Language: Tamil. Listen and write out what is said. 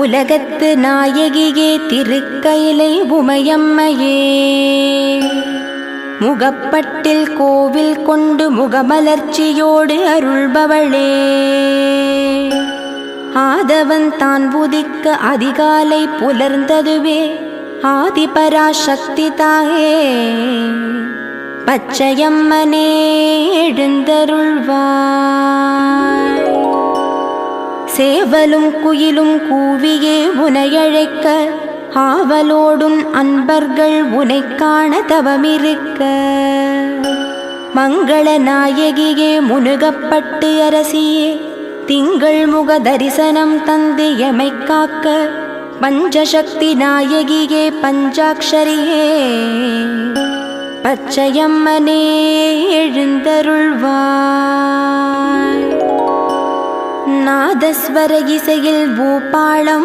உலகத்து நாயகியே திருக்கையிலை உமையம்மையே. முகப்பட்டில் கோவில் கொண்டு முகமலர்ச்சியோடு அருள்பவளே. ஆதவன் தான் புதிக்க அதிகாலை புலர்ந்ததுவே ஆதிபராசக்தி தாயே. பச்சையம்மனே எழுந்தருள்வா சேவலும் குயிலும் கூவியே உனையழைக்க ஆவலோடும் அன்பர்கள் உனை காண தவமிருக்க. மங்கள நாயகியே முனுகப்பட்டு அரசியே திங்கள் முக தரிசனம் தந்து எமை காக்க பஞ்சசக்தி நாயகியே பஞ்சாட்சரியே. பச்சையம்மனே எழுந்தருள்வா. நாதஸ்வர இசையில் பூபாளம்